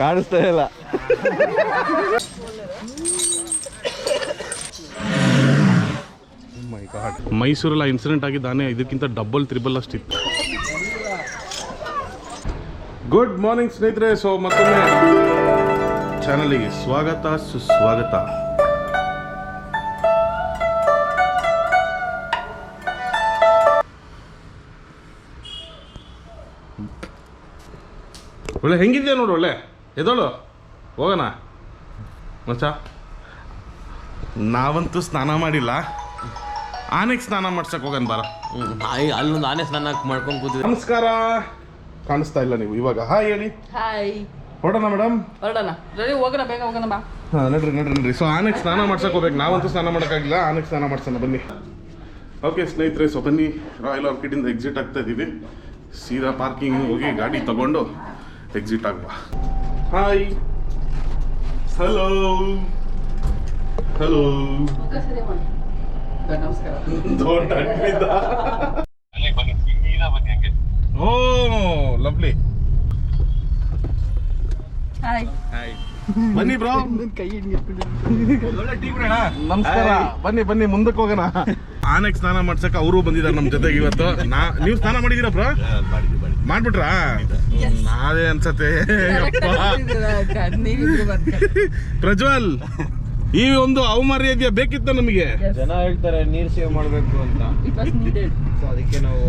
ಕಾಣಿಸ್ತಾ ಇಲ್ಲ. ಮೈಸೂರಲ್ಲಿ ಇನ್ಸಿಡೆಂಟ್ ಆಗಿದ್ದಾನೆ ಇದಕ್ಕಿಂತ ಡಬಲ್ ತ್ರಿಬಲ್ ಅಷ್ಟಿತ್ತು ಗುಡ್ ಮಾರ್ನಿಂಗ್ ಸ್ನೇಹಿತರೆ. ಸೊ ಮತ್ತೊಮ್ಮೆ ಚಾನಲಿಗೆ ಸ್ವಾಗತ ಸುಸ್ವಾಗತ. ಒಳ್ಳೆ ಹೆಂಗಿದ್ಯಾ ನೋಡು ಒಳ್ಳೆ? ಎದೋಳು ಹೋಗೋಣ. ಮಚ್ಚ. ನಾವಂತೂ ಸ್ನಾನ ಮಾಡಿಲ್ಲ. ಆನೆಗೆ ಸ್ನಾನ ಮಾಡ್ಸಕ್ ಹೋಗೋಣ ಬಾರ. ಅಲ್ಲೊಂದು ಆನೆ ಸ್ನಾನ ಮಾಡ್ಕೊಂಡು ಕೂತಿದ್ರು ನಮಸ್ಕಾರ. ಕಾಣಿಸ್ತಾ ಇಲ್ಲ ನೀವು ಇವಾಗ. ಹಾಯ್ ಹೇಳಿ. ಹಾಯ್ ಹೊರಡೋಣ ಮೇಡಮ್ ಹೊರಡೋಣ. ರೆಡಿ ಹೋಗೋಣ ಬೇಗ ಹೋಗೋಣ ಬಾ. ಹಾಂ ನಡ್ರಿ ನಡ್ರಿ ನಡ್ರಿ. ಸೊ ಆನೆಗೆ ಸ್ನಾನ ಮಾಡ್ಸಕ್ ಹೋಗ್ಬೇಕು. ನಾವಂತೂ ಸ್ನಾನ ಮಾಡೋಕ್ಕಾಗಿಲ್ಲ. ಆನೆಗೆ ಸ್ನಾನ ಮಾಡ್ಸೋಣ ಬನ್ನಿ. ಓಕೆ ಸ್ನೇಹಿತರೆ ಸೊ ಬನ್ನಿ. ರಾಯಲ್ ಆರ್ಕಿಡಿಂದ ಎಕ್ಸಿಟ್ ಆಗ್ತಾ ಇದ್ದೀವಿ ಸೀದಾ ಪಾರ್ಕಿಂಗ್ ಹೋಗಿ ಗಾಡಿ ತಗೊಂಡು ಎಕ್ಸಿಟ್ ಆಗುವ. ಹಾಯ್ ಹಲೋ ಹಲೋ ನಮಸ್ಕಾರ. ದೊಡ್ಡ ಓ ಲವ್ಲಿ. ಹಾಯ್ ಬನ್ನಿ ಬ್ರೋ. ಕೈ ನಮಸ್ಕಾರ. ಬನ್ನಿ ಬನ್ನಿ ಮುಂದಕ್ಕೆ ಹೋಗೋಣ. ಆನೆಗೆ ಸ್ನಾನ ಮಾಡ್ಸಕ್ಕೆ ಅವರು ಬಂದಿದ್ದಾರೆ ನಮ್ಮ ಜೊತೆಗೆ ಇವತ್ತು. ನಾ ನೀವು ಸ್ನಾನ ಮಾಡಿದೀರಾ ಬ್ರೋ? ಮಾಡ್ಬಿಟ್ರಾ? ನಾವೇ ಅನ್ಸತ್ತೆ. ಯಪ್ಪ. ಪ್ರಜ್ವಲ್ ಈ ಒಂದು ಅವಮರ್ಯಾದೆ ಬೇಕಿತ್ತು ನಮಗೆ? ಜನ ಹೇಳ್ತಾರೆ ನೀರ್ ಸೇವ್ ಮಾಡ್ಬೇಕು ಅಂತ. ಸೊ ಅದಕ್ಕೆ ನಾವು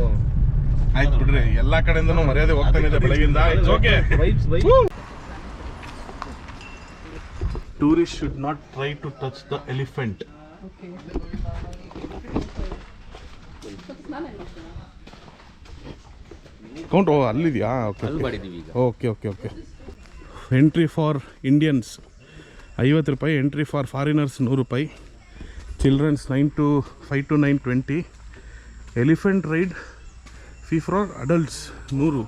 ಆಯ್ತು ಬಿಡ್ರಿ ಎಲ್ಲಾ ಕಡೆಯಿಂದನೂ ಮರ್ಯಾದೆ ಹೋಗ್ತಾನೆ ಇದೆ ಬೆಳಗಿಂದ. Okay vibes vibe tourist should not try to touch the elephant count O ಅಲ್ಲಿದೆಯಾ? Okay okay okay okay entry for Indians ಐವತ್ತು ರೂಪಾಯಿ ಎಂಟ್ರಿ ಫಾರ್ ಫಾರಿನರ್ಸ್ ನೂರು ರೂಪಾಯಿ. Childrens nine to five to nine twenty elephant ride fee for adults ನೂರು.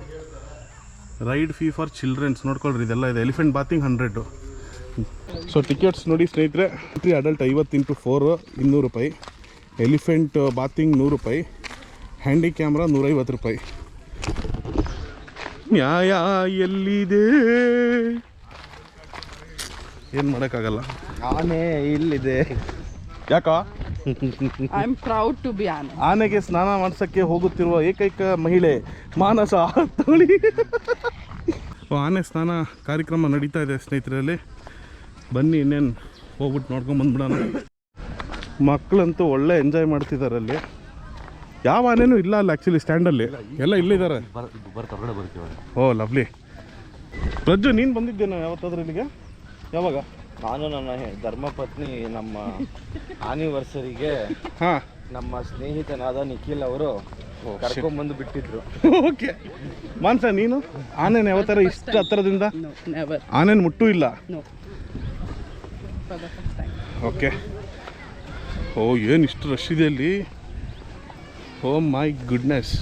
Ride fee for childrens ನೋಡ್ಕೊಳ್ರಿ ಇದೆಲ್ಲ ಇದೆ. Elephant bathing hundred so tickets ನೋಡಿ ಸ್ನೇಹಿತರೆ ಎಂಟ್ರಿ ಅಡಲ್ಟ್ ಐವತ್ತು ಇಂಟು ಫೋರು ಇನ್ನೂರು ರೂಪಾಯಿ. ಎಲಿಫೆಂಟ್ ಬಾತಿಂಗ್ ನೂರು ರೂಪಾಯಿ. ಹ್ಯಾಂಡಿ ಕ್ಯಾಮ್ರಾ ನೂರೈವತ್ತು ರೂಪಾಯಿ. ನ್ಯಾಯ ಎಲ್ಲಿದೆ ಏನು ಮಾಡೋಕ್ಕಾಗಲ್ಲ? ಆನೆ ಇಲ್ಲಿದೆ. ಯಾಕ? I am proud to be ಆನೆ. ಆನೆಗೆ ಸ್ನಾನ ಮಾಡ್ಸಕ್ಕೆ ಹೋಗುತ್ತಿರುವ ಏಕೈಕ ಮಹಿಳೆ ಮಾನಸ ತೋಳಿ ಓ, ಆನೆ ಸ್ನಾನ ಕಾರ್ಯಕ್ರಮ ನಡೀತಾ ಇದೆ ಸ್ನೇಹಿತರಲ್ಲಿ. ಬನ್ನಿ ಇನ್ನೇನು ಹೋಗ್ಬಿಟ್ಟು ನೋಡ್ಕೊಂಡು ಬಂದ್ಬಿಡೋಣ. ಮಕ್ಕಳಂತೂ ಒಳ್ಳೆ ಎಂಜಾಯ್ ಮಾಡ್ತಿದ್ದಾರೆ ಅಲ್ಲಿ. ಯಾವ ಆನೆನೂ ಇಲ್ಲ ಅಲ್ಲಿ ಆ್ಯಕ್ಚುಲಿ ಸ್ಟ್ಯಾಂಡಲ್ಲಿ ಎಲ್ಲ ಇಲ್ಲಿದ್ದಾರೆ ಬರ್ತಾ ಹೊರಗಡೆ ಬರ್ತೀವಿ ಓ ಲವ್ಲಿ ಪ್ರಜ್ಜು ನೀನು ಬಂದಿದ್ದೇನೋ ಯಾವತ್ತಾದ್ರೂ ಇಲ್ಲಿಗೆ? ಯಾವಾಗ? ನಾನು ನನ್ನ ಧರ್ಮಪತ್ನಿ ನಮ್ಮ ಆನಿವರ್ಸರಿಗೆ ಹಾಂ. ನಮ್ಮ ಸ್ನೇಹಿತನಾದ ನಿಖಿಲ್ ಅವರು ಕರ್ಕೊಂಡ್ಬಂದು ಬಿಟ್ಟಿದ್ರು. ಓಕೆ ಮಾನ್ಸ ನೀನು? ಆನೆನ ಯಾವತ್ತಾರ ಇಷ್ಟು ಹತ್ತಿರದಿಂದ ಆನೇನ್ ಮುಟ್ಟು ಇಲ್ಲ? ಓಕೆ ಓ ಏನು ಇಷ್ಟು ರಶ್ ಇದೆ ಅಲ್ಲಿ? ಓ ಮೈ ಗುಡ್ನೆಸ್.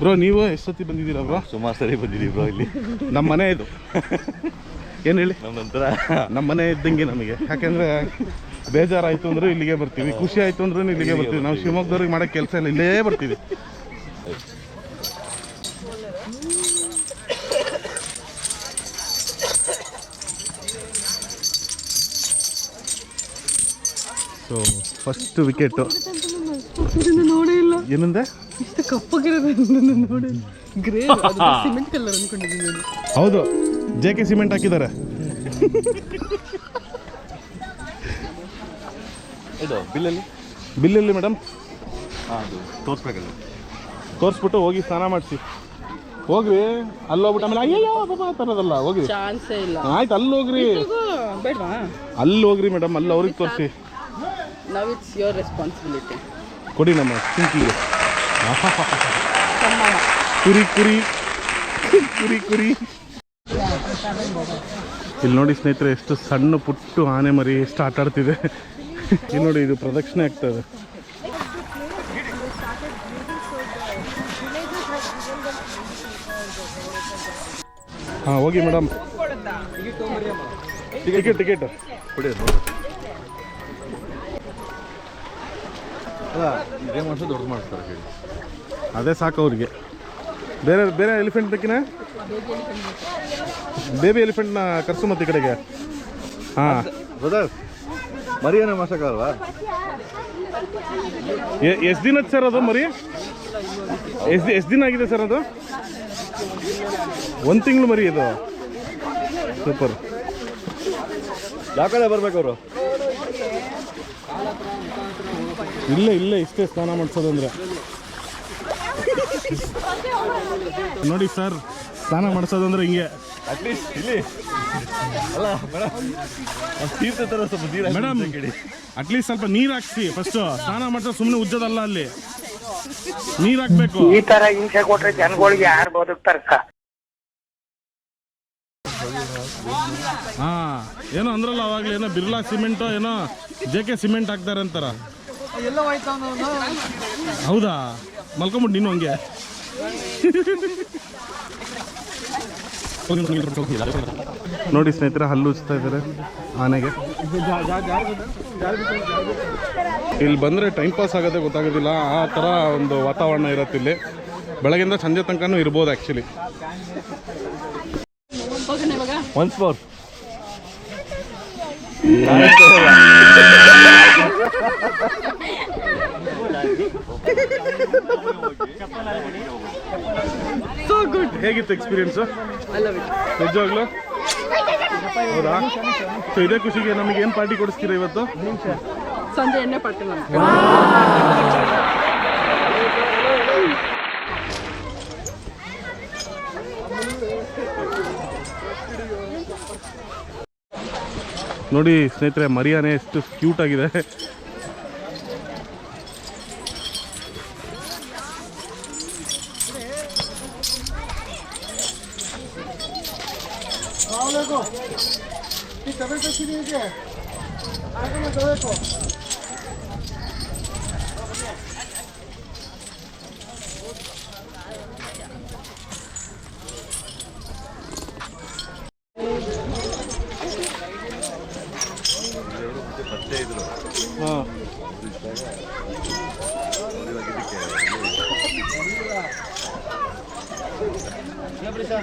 ಬ್ರೋ ನೀವು ಎಷ್ಟೊತ್ತಿ ಬಂದಿದ್ದೀರಾ ಬ್ರೋ? ಸುಮಾರು ಸರಿ ಬಂದಿದ್ದೀವಿ ಬ್ರೋ ಇಲ್ಲಿ. ನಮ್ಮ ಮನೆ ಇದು. ಏನು ಹೇಳಿ? ನಮ್ಮ ನಂತರ. ನಮ್ಮ ಮನೆ ಇದ್ದಂಗೆ ನಮಗೆ. ಯಾಕೆಂದರೆ ಬೇಜಾರಾಯಿತು ಅಂದರೂ ಇಲ್ಲಿಗೆ ಬರ್ತೀವಿ ಖುಷಿ ಆಯಿತು ಅಂದ್ರೂ ಇಲ್ಲಿಗೆ ಬರ್ತೀವಿ. ನಾವು ಶಿವಮೊಗ್ಗದವ್ರಿಗೆ ಮಾಡೋ ಕೆಲಸ ಇಲ್ಲ ಇಲ್ಲೇ ಬರ್ತೀವಿ. ಸೊ ಫಸ್ಟ್ ವಿಕೆಟು ನೋಡೇ ಇಲ್ಲ. ಏನಂದೆ? ಇಷ್ಟು ಕಪ್ಪಗಿರೋದು ನೋಡಿ ಗ್ರೇ ಸಿಮೆಂಟ್ ಕಲರ್ ಅನ್ಕೊಂಡಿದ್ದೀನಿ ನಾನು. ಹೌದು. ಜೆ ಕೆ ಸಿಮೆಂಟ್ ಹಾಕಿದ್ದಾರೆ. ಇದು ಬಿಲ್ಲಲ್ಲಿ? ಬಿಲ್ಲಲ್ಲಿ ಮೇಡಮ್ ಹಾಂ ಅದು ತೋರಿಸ್ಬೇಕಲ್ಲ. ತೋರಿಸ್ಬಿಟ್ಟು ಹೋಗಿ ಸ್ನಾನ ಮಾಡಿಸಿ. ಹೋಗ್ರಿ. ಅಲ್ಲಿ ಹೋಗ್ಬಿಟ್ಟು ಆಮೇಲೆ ಅಯ್ಯಯ್ಯೋ ಪಾಪ ತರೋದಲ್ಲ ಹೋಗ್ರಿ. ಚಾನ್ಸೇ ಇಲ್ಲ. ಆಯ್ತು ಅಲ್ಲಿ ಹೋಗ್ರಿ. ಬೇಡವಾ? ಅಲ್ಲಿ ಹೋಗ್ರಿ ಮೇಡಮ್ ಅಲ್ಲಿ ಅವ್ರಿಗೆ ತೋರಿಸಿ. ನೌ ಇಟ್ಸ್ ಯೋರ್ ರೆಸ್ಪಾನ್ಸಿಬಿಲಿಟಿ ಕೊಡಿ ನಮ್ಮ ಚಿಂಕಿಗೆ. ಕುರಿ ಕುರಿ. ಕುರಿ ಕುರಿ. ಇಲ್ಲಿ ನೋಡಿ ಸ್ನೇಹಿತರೆ ಎಷ್ಟು ಸಣ್ಣ ಪುಟ್ಟು ಆನೆ ಮರಿ ಎಷ್ಟು ಆಟ ಆಡ್ತಿದೆ. ಇಲ್ಲಿ ನೋಡಿ ಇದು ಪ್ರದಕ್ಷಿಣೆ ಆಗ್ತದೆ ಹಾಂ ಹೋಗಿ ಮೇಡಮ್ ಟಿಕೆಟ್ ಟಿಕೆಟ್ ಕೊಡಿ. ಇದೇ ದೊಡ್ಡ ಮಾಡಿಸ್ತಾರೆ ಹೇಳಿ. ಅದೇ ಸಾಕು ಅವ್ರಿಗೆ. ಬೇರೆ ಬೇರೆ ಎಲಿಫೆಂಟ್ ಬೇಕಿನ? ಬೇಬಿ ಎಲಿಫೆಂಟ್ನ ಕರ್ಸು ಮತ್ತೆ ಈ ಕಡೆಗೆ. ಹಾಂ. ಬ್ರದರ್ ಮರಿಯನ್ನ ಮಾಡ್ಸಕ್ಕಲ್ವಾ ಎಷ್ಟು ದಿನ ಸರ್ ಅದು ಮರಿ? ಎಷ್ಟು ಎಷ್ಟು ದಿನ ಆಗಿದೆ ಸರ್ ಅದು? ಒಂದು ತಿಂಗಳು ಮರಿ ಇದು. ಸೂಪರ್. ಯಾವ ಕಡೆ ಬರ್ಬೇಕು ಅವರು? ಇಲ್ಲೇ ಇಲ್ಲೇ ಇಷ್ಟೇ ಸ್ನಾನ ಮಾಡಿಸೋದಂದ್ರೆ ನೋಡಿ ಸರ್ ಸ್ನಾನ ಮಾಡಿಸೋದಂದ್ರೆ ಹಿಂಗೆ. ಅಟ್ಲೀಸ್ಟ್ ಇಲ್ಲಿ. ಅಲ್ಲ ಮೇಡಮ್ ತೀರ್ಥ ತರ ಸ್ವಲ್ಪ ನೀರು ಮೇಡಮ್ ಅಟ್ಲೀಸ್ಟ್ ಸ್ವಲ್ಪ ನೀರು ಹಾಕ್ಸಿ. ಫಸ್ಟ್ ಸ್ನಾನ ಮಾಡ್ಸೋದು ಸುಮ್ಮನೆ ಉಜ್ಜೋದಲ್ಲ ಅಲ್ಲಿ. ನೀರು ಹಾಕ್ಬೇಕು. ಈ ತರ ಹಿಂಸೆ ಕೊಟ್ರೆ ಜನಗಳಿಗೆ ಯಾರು ಬದುಕ್ತಾರಕ್ಕ ಹಾ ಏನೋ ಅಂದ್ರಲ್ಲ ಅವಾಗ್ಲೇ ಏನೋ ಬಿರ್ಲಾ ಸಿಮೆಂಟ್ ಏನೋ ಜೆ ಕೆ ಸಿಮೆಂಟ್ ಹಾಕ್ತಾರೆ ಅಂತಾರ. ಹೌದಾ? ಮಲ್ಕೊಂಬಿಟ್ಟು ನೀನು ಹಂಗೆ. ನೋಡಿ ಸ್ನೇಹಿತರೆ ಹಲ್ಲು ಉಚ್ತಾ ಇದ್ದಾರೆ ಆನೆಗೆ. ಇಲ್ಲಿ ಬಂದರೆ ಟೈಮ್ ಪಾಸ್ ಆಗೋದೇ ಗೊತ್ತಾಗೋದಿಲ್ಲ. ಆ ಥರ ಒಂದು ವಾತಾವರಣ ಇರುತ್ತೆ ಇಲ್ಲಿ. ಬೆಳಗಿಂದ ಸಂಜೆ ತನಕನೂ ಇರ್ಬೋದು actually once more so good ಹೇಗಿತ್ತು ಎಕ್ಸ್ಪೀರಿಯನ್ಸು ನಿಜವಾಗ್ಲು? ಹೌದಾ? ಸೊ ಇದೇ ಖುಷಿಗೆ ನಮಗೆ ಏನು ಪಾರ್ಟಿ ಕೊಡಿಸ್ತೀರಾ ಇವತ್ತು? ಸಂಜೆ ಎಣ್ಣೆ ಪಾರ್ಟಿ ನೋಡಿ ಸ್ನೇಹಿತರೆ ಮರಿಯಾನೆ ಎಷ್ಟು ಕ್ಯೂಟ್ ಆಗಿದೆ. 하나만 더 해줘. 어. 우리가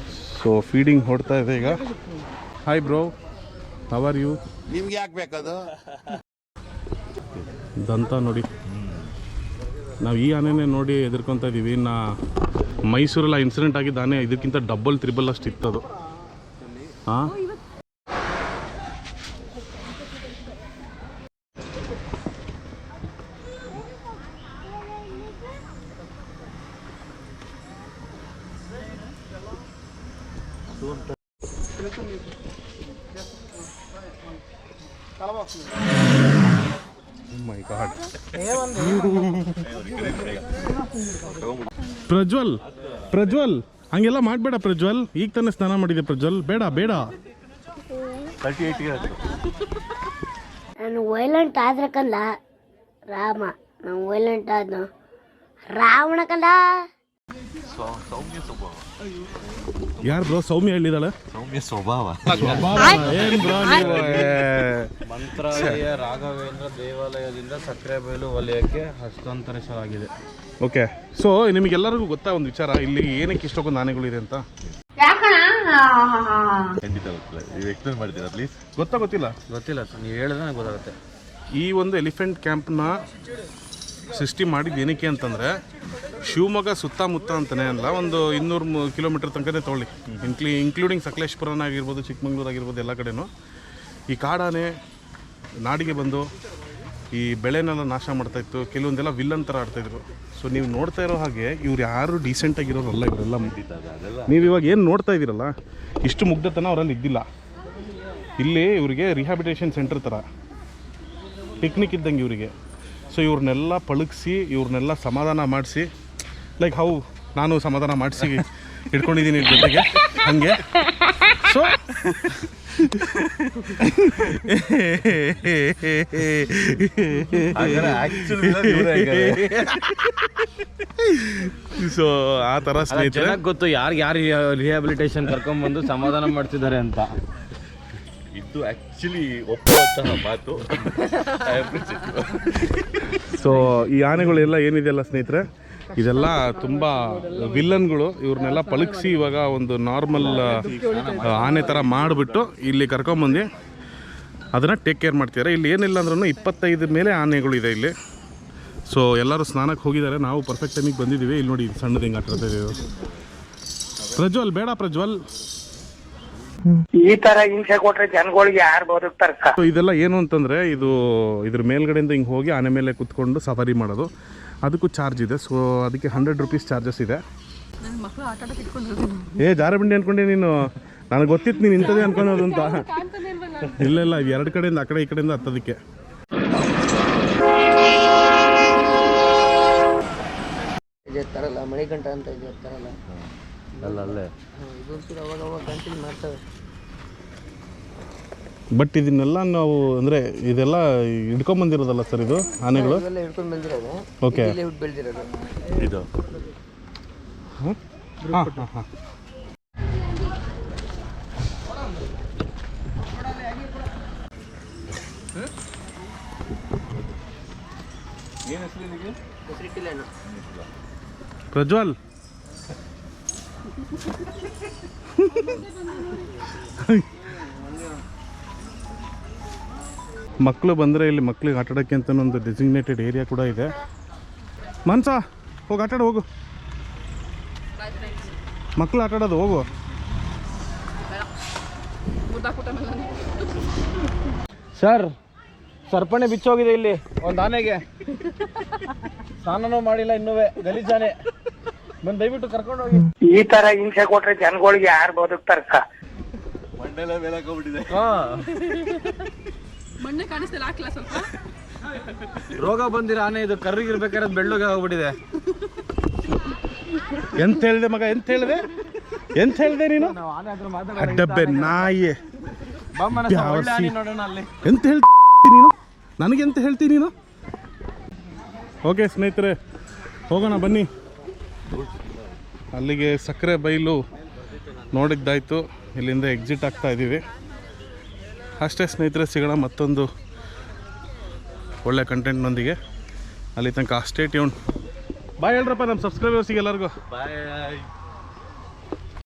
ಸೊ ಫೀಡಿಂಗ್ ಹೊಡ್ತಾ ಇದೆ ಈಗ. Hi bro how are you ನಿಮ್ಗೆ ಯಾಕೆ ಬೇಕದು? ದಂತ ನೋಡಿ. ನಾವು ಈ ಆನೆನೇ ನೋಡಿ ಎದುರ್ಕೊತಾ ಇದ್ದೀವಿ ನಾ ಮೈಸೂರೆಲ್ಲ ಇನ್ಸಿಡೆಂಟ್ ಆಗಿದ್ದ ಆನೆ ಇದಕ್ಕಿಂತ ಡಬಲ್ ತ್ರಿಬಲ್ ಅಷ್ಟು ಇತ್ತದು. ಹಾಂ ಪ್ರಜ್ವಲ್ ಪ್ರಜ್ವಲ್ ಹಂಗೆಲ್ಲ ಮಾಡಬೇಡ ಪ್ರಜ್ವಲ್. ಈಗ ತಾನೇ ಸ್ನಾನ ಮಾಡಿದೆ ಪ್ರಜ್ವಲ್. ಬೇಡ ಬೇಡ. ನಾನು ವೈಲೆಂಟ್ ಆದ್ರೆ ಕಂದ ರಾಮ. ನಾನು ವೈಲೆಂಟ್ ಆದ ರಾವಣ ಕಂದ. ಸೌಮ್ಯ ಸ್ವಭಾವ ಯಾರು ಬ್ರೋ? ಸೌಮ್ಯ ಹೇಳಿದಾಳೆ ಸೌಮ್ಯ ಸ್ವಭಾವ. ಏನ್ ಬ್ರೋ ನೀವು? ಮಂತ್ರಾಲಯ ರಾಘವೇಂದ್ರ ದೇವಾಲಯದಿಂದ ಸಕ್ಕರೆಬೈಲು ವಲಯಕ್ಕೆ ಹಸ್ತಾಂತರಿಸಲಾಗಿದೆ. ಓಕೆ. ಸೊ ನಿಮಗೆಲ್ಲರಿಗೂ ಗೊತ್ತಾ ಒಂದು ವಿಚಾರ? ಇಲ್ಲಿ ಏನಕ್ಕೆ ಇಷ್ಟಕ್ಕೊಂದು ಆನೆಗಳಿದೆ ಅಂತ? ಖಂಡಿತ ಗೊತ್ತಿಲ್ಲ. ನೀವು ಎಕ್ಸ್ಪ್ಲೇನ್ ಮಾಡ್ತೀರಾ ಪ್ಲೀಸ್ ಗೊತ್ತಾ ಗೊತ್ತಿಲ್ಲ? ಗೊತ್ತಿಲ್ಲ ಸರ್ ನೀವು ಹೇಳಿದ್ರೆ ನನಗೆ ಗೊತ್ತಾಗುತ್ತೆ. ಈ ಒಂದು ಎಲಿಫೆಂಟ್ ಕ್ಯಾಂಪ್ನ ಸೃಷ್ಟಿ ಮಾಡಿದ್ದು ಏನಕ್ಕೆ ಅಂತಂದರೆ ಶಿವಮೊಗ್ಗ ಸುತ್ತಮುತ್ತ ಅಂತಲೇ ಅಲ್ಲ, ಒಂದು ಇನ್ನೂರು ಕಿಲೋಮೀಟರ್ ತನಕನೇ ತೊಗೊಳ್ಳಿ. ಇನ್ಕ್ಲಿ ಇನ್ಕ್ಲೂಡಿಂಗ್ ಸಕಲೇಶ್ಪುರನ ಆಗಿರ್ಬೋದು, ಚಿಕ್ಕಮಂಗ್ಳೂರು ಆಗಿರ್ಬೋದು, ಎಲ್ಲ ಕಡೆನೂ. ಈ ಕಾಡಾನೆ ನಾಡಿಗೆ ಬಂದು ಈ ಬೆಳೆನೆಲ್ಲ ನಾಶ ಮಾಡ್ತಾಯಿತ್ತು ಕೆಲವೊಂದೆಲ್ಲ ವಿಲ್ಲನ್ ಥರ ಆಡ್ತಾಯಿದ್ರು ಸೊ ನೀವು ನೋಡ್ತಾ ಇರೋ ಹಾಗೆ ಇವ್ರು ಯಾರು ಡೀಸೆಂಟಾಗಿರೋರಲ್ಲ ಇವರೆಲ್ಲ. ನೀವು ಇವಾಗ ಏನು ನೋಡ್ತಾ ಇದ್ದೀರಲ್ಲ ಇಷ್ಟು ಮುಗ್ಧತನ ಅವರಲ್ಲಿ ಇದ್ದಿಲ್ಲ. ಇಲ್ಲಿ ಇವರಿಗೆ ರಿಹ್ಯಾಬಿಟೇಷನ್ ಸೆಂಟರ್ ಥರ. ಪಿಕ್ನಿಕ್ ಇದ್ದಂಗೆ ಇವರಿಗೆ. ಸೊ ಇವ್ರನ್ನೆಲ್ಲ ಪಳಗಿಸಿ ಇವ್ರನ್ನೆಲ್ಲ ಸಮಾಧಾನ ಮಾಡಿಸಿ ಲೈಕ್ ಹೌ ನಾನು ಸಮಾಧಾನ ಮಾಡಿಸಿ ಇಟ್ಕೊಂಡಿದ್ದೀನಿ ಜೊತೆಗೆ ಹಾಗೆ. ಸೊ ಸೊ ಆ ಥರ ಸ್ನೇಹಿತರೆ. ಗೊತ್ತು ಯಾರು ಯಾರು ರಿಹ್ಯಾಬಿಲಿಟೇಷನ್ ಕರ್ಕೊಂಡ್ಬಂದು ಸಮಾಧಾನ ಮಾಡ್ತಿದ್ದಾರೆ ಅಂತ. ಇದು ಆಕ್ಚುಲಿ ಒಪ್ಪುವಂತಹ ಮಾತು. ಸೊ ಈ ಆನೆಗಳೆಲ್ಲ ಏನಿದೆಯಲ್ಲ ಸ್ನೇಹಿತರೆ? ಇದೆಲ್ಲ ತುಂಬ ವಿಲ್ಲನ್ಗಳು ಇವ್ರನ್ನೆಲ್ಲ ಪಳಗಿಸಿ ಇವಾಗ ಒಂದು ನಾರ್ಮಲ್ ಆನೆ ಥರ ಮಾಡಿಬಿಟ್ಟು ಇಲ್ಲಿ ಕರ್ಕೊಂಬಂದು ಅದನ್ನು ಟೇಕ್ ಕೇರ್ ಮಾಡ್ತಿದ್ದಾರೆ ಇಲ್ಲಿ ಏನಿಲ್ಲ ಅಂದ್ರೂ ಇಪ್ಪತ್ತೈದು ಮೇಲೆ ಆನೆಗಳು ಇದೆ ಇಲ್ಲಿ. ಸೊ ಎಲ್ಲರೂ ಸ್ನಾನಕ್ಕೆ ಹೋಗಿದ್ದಾರೆ. ನಾವು ಪರ್ಫೆಕ್ಟ್ ಟೈಮಿಗೆ ಬಂದಿದ್ದೀವಿ. ಇಲ್ಲಿ ನೋಡಿ, ಸಣ್ಣದು ಆಟಾಡ್ತಾ ಪ್ರಜ್ವಲ್, ಬೇಡ ಪ್ರಜ್ವಲ್. ಈ ತರ ಹಿಂಸೆ ಕೊಟ್ರೆ ಜನಗಳಿಗೆ ಯಾರು ಬದುಕ್ತಾರೆ ಸೊ ಇದೆಲ್ಲ ಏನು ಅಂತಂದ್ರೆ ಇದು ಇದ್ರ ಮೇಲ್ಗಡೆಯಿಂದ ಹಿಂಗೆ ಹೋಗಿ ಆನೆ ಮೇಲೆ ಕುತ್ಕೊಂಡು ಸಫಾರಿ ಮಾಡೋದು. ಅದಕ್ಕೂ ಚಾರ್ಜ್ ಇದೆ. ಸೊ ಅದಕ್ಕೆ ಹಂಡ್ರೆಡ್ ರುಪೀಸ್ ಚಾರ್ಜಸ್ ಇದೆ. ನನ್ನ ಮಕ್ಕಳು ಆಟ ಆಡಕ್ಕೆ ಇಟ್ಕೊಂಡಿರೋದು. ಏ ಜಾರಬಂಡಿ ಅನ್ಕೊಂಡೆ ನೀನು. ನನಗೆ ಗೊತ್ತಿತ್ತು ನೀನು ಇಂಥದೇ ಅನ್ಕೊಳೋದು ಅಂತ. ಇಲ್ಲ ಇಲ್ಲ. ಎರಡು ಕಡೆಯಿಂದ ಆ ಕಡೆ ಈ ಕಡೆಯಿಂದ ಹತ್ತೋದಕ್ಕೆ. ಇರ್ತಾರಲ್ಲ ಮಣಿಕಂಠ ಅಂತ ಇದೆ ಇರ್ತಾರಲ್ಲ ಅಲ್ಲ ಅಲ್ಲೇ ಇದೊಂಚೂರು ಅವಾಗ ಅವಾಗ ಕಂಟಿನ್ಯೂ ಮಾಡ್ತವೆ ಬಟ್ ಇದನ್ನೆಲ್ಲ ನಾವು ಅಂದರೆ ಇದೆಲ್ಲ ಹಿಡ್ಕೊಂಬಂದಿರೋದಲ್ಲ ಸರ್ ಇದು ಆನೆಗಳು? ಇವೆಲ್ಲ ಹಿಡ್ಕೊಂಡು ಬಂದಿರೋದು ಓಕೆ ಇಲ್ಲೇ ಹುಟ್ಟು ಬೆಳೆದಿರೋದು. ಇದು. ಹಾಂ ಹಾಂ ಹಾಂ. ಹೆಸರಿಟ್ಟಿಲ್ಲ ಪ್ರಜ್ವಲ್. ಮಕ್ಕಳು ಬಂದರೆ ಇಲ್ಲಿ ಮಕ್ಳಿಗೆ ಆಟಾಡೋಕ್ಕೆ ಅಂತ ಒಂದು ಡೆಸಿಗ್ನೇಟೆಡ್ ಏರಿಯಾ ಕೂಡ ಇದೆ. ಮನ್ಸ ಹೋಗಿ ಆಟ ಆಡು ಹೋಗು. ಮಕ್ಕಳು ಆಟಾಡೋದು ಹೋಗು. ಸರ್ ಸರ್ಪಣೆ ಬಿಚ್ಚೋಗಿದೆ ಇಲ್ಲಿ ಒಂದು ಆನೆಗೆ. ಸ್ನಾನನೂ ಮಾಡಿಲ್ಲ ಇನ್ನೂ ಗಲೀಜಾನೆ. ಬಂದು ದಯವಿಟ್ಟು ಕರ್ಕೊಂಡು ಹೋಗಿ. ಈ ತರ ಹಿಂಸೆ ಕೊಟ್ರೆ ಜನಗಳಿಗೆ ಯಾರು ಬದುಕ್ತಾರಕ್ಕ ಮಂಡೆಲ್ಲ ಮೇಲೆ ಹಾಕೊಂಡ್ಬಿಟ್ಟಿದೆ ಮಣ್ಣೆ ಕಾಣಿಸ್ತಿಲ್ಲ ಹಾಕ್ಲಾ ಸ್ವಲ್ಪ? ರೋಗ ಬಂದಿರ ಆನೆ ಇದು ಕರ್ರಿಗಿರ್ಬೇಕಾದ್ರೆ ಬೆಳ್ಳಗೆ ಹೋಗ್ಬಿಟ್ಟಿದೆ ಎಂತ ಹೇಳಿದೆ ಮಗ ಎಂತ ಹೇಳಿದೆ? ಎಂತ ಹೇಳಿದೆ ನೀನು? ನಾವು ಆನೆ ಹತ್ರ ಅಡ್ಡಬ್ಬೆ ನಾಯಿ. ಬಮ್ಮನ ಒಳ್ಳೆ ಆನೆ ನೋಡೋಣ ಅಲ್ಲಿ. ಎಂತ ಹೇಳ್ತಿ ನೀನು? ನನಗೆಂತ ಹೇಳ್ತೀನಿ ನೀನು? ಓಕೆ ಸ್ನೇಹಿತರೆ ಹೋಗೋಣ ಬನ್ನಿ. ಅಲ್ಲಿಗೆ ಸಕ್ಕರೆ ಬೈಲು ನೋಡಿದ್ದಾಯಿತು. ಇಲ್ಲಿಂದ ಎಕ್ಸಿಟ್ ಆಗ್ತಾ ಇದ್ದೀವಿ ಅಷ್ಟೇ ಸ್ನೇಹಿತರೆ, ಸಿಗೋಣ ಮತ್ತೊಂದು ಒಳ್ಳೆ ಕಂಟೆಂಟ್ನೊಂದಿಗೆ ಅಲ್ಲಿ ತನಕ ಅಷ್ಟೇ ಟ್ಯೂನ್ ಬಾಯ್ ಹೇಳ್ರಪ್ಪ ನಮ್ಮ ಸಬ್ಸ್ಕ್ರೈಬರ್ಸಿಗೆ ಎಲ್ಲರಿಗೂ. ಬಾಯ್